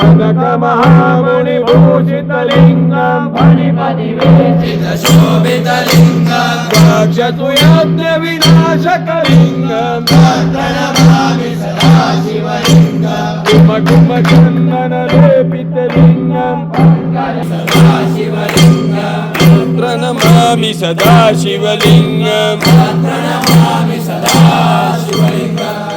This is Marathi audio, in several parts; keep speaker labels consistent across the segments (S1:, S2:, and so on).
S1: గగక మహాముని భూషితలింగం ఫణిపతివేశిత శోభితలింగం రాక్షసుయాజ్ఞ వినాశకలింగం భద్రనమామి సదాశివలింగం కుమ కుమ చందన లేపితలింగం సదాశివలింగం నమామి సదాశివలింగం నమామి సదాశివలింగం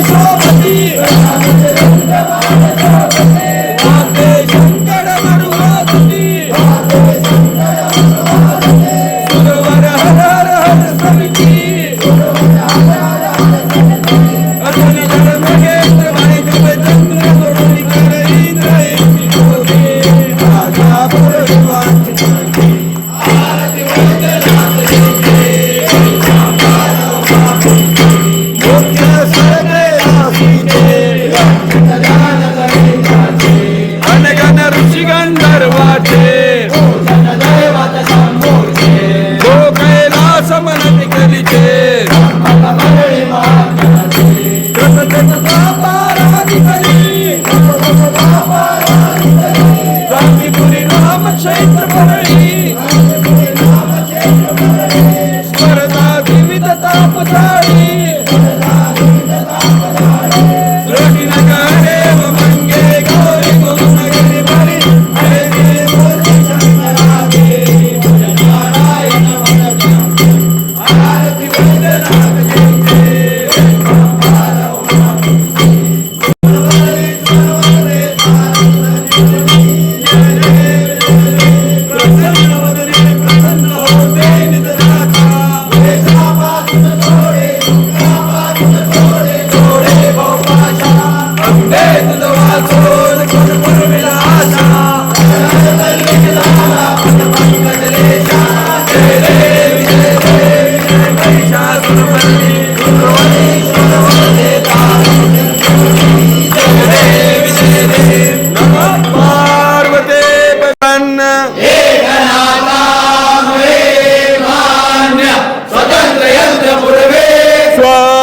S2: बाबा Come on,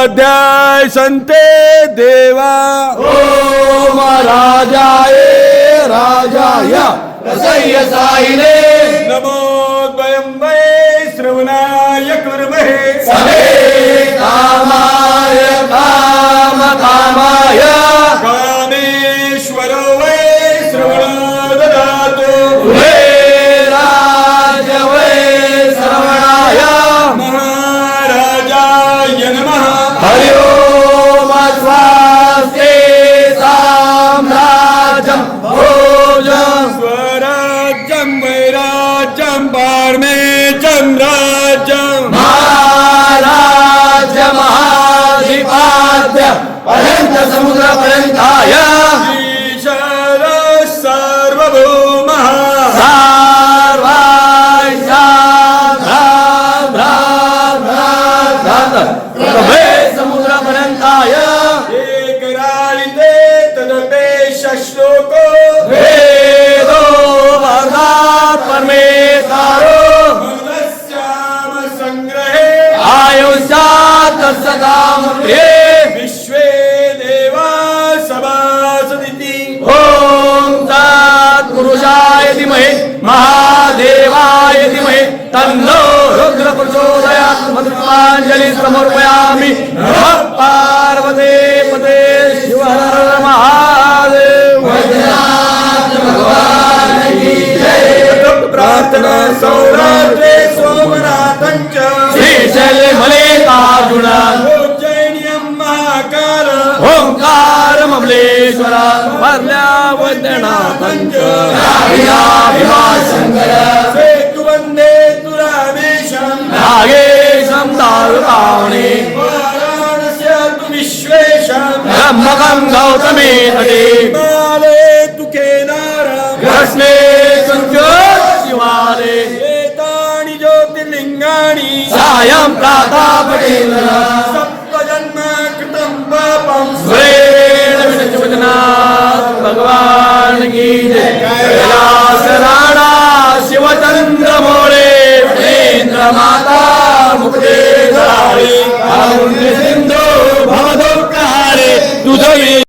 S1: अध्याय संते देवा।
S2: ओम राजाय राजाय। रसय साईले
S1: नमो द्वयं वै श्रवणाय कुर्महे।
S2: समे जम वैराजम
S1: बारमे जम राजम।
S2: महाराज महाधिपाद्य पर्यंत
S1: समुद्रापर्यंत आया
S2: सदाम हे
S1: विश्वे देवा सभासदिति।
S2: ॐ तत्पुरुषाय धीमहि महादेवाय धीमहि तन्नो रुद्र प्रचोदयात् मधुपाञ्जलि समर्पयामि नमः पार्वते। ममलेश्वर वरल्या वैद्यनाथञ्च शंकर
S1: सेतुवन्दे तुरामेशं
S2: नागेशं दारुकावणे
S1: वाराणस्य तु विश्वेशं
S2: ब्रह्मकं गौतमे तटे
S1: हिमालये तु केदारं
S2: कृष्णे सञ्च शिवाले.
S1: एतानि ज्योतिर्लिङ्गानि
S2: सायं प्रातः पठेन्द्र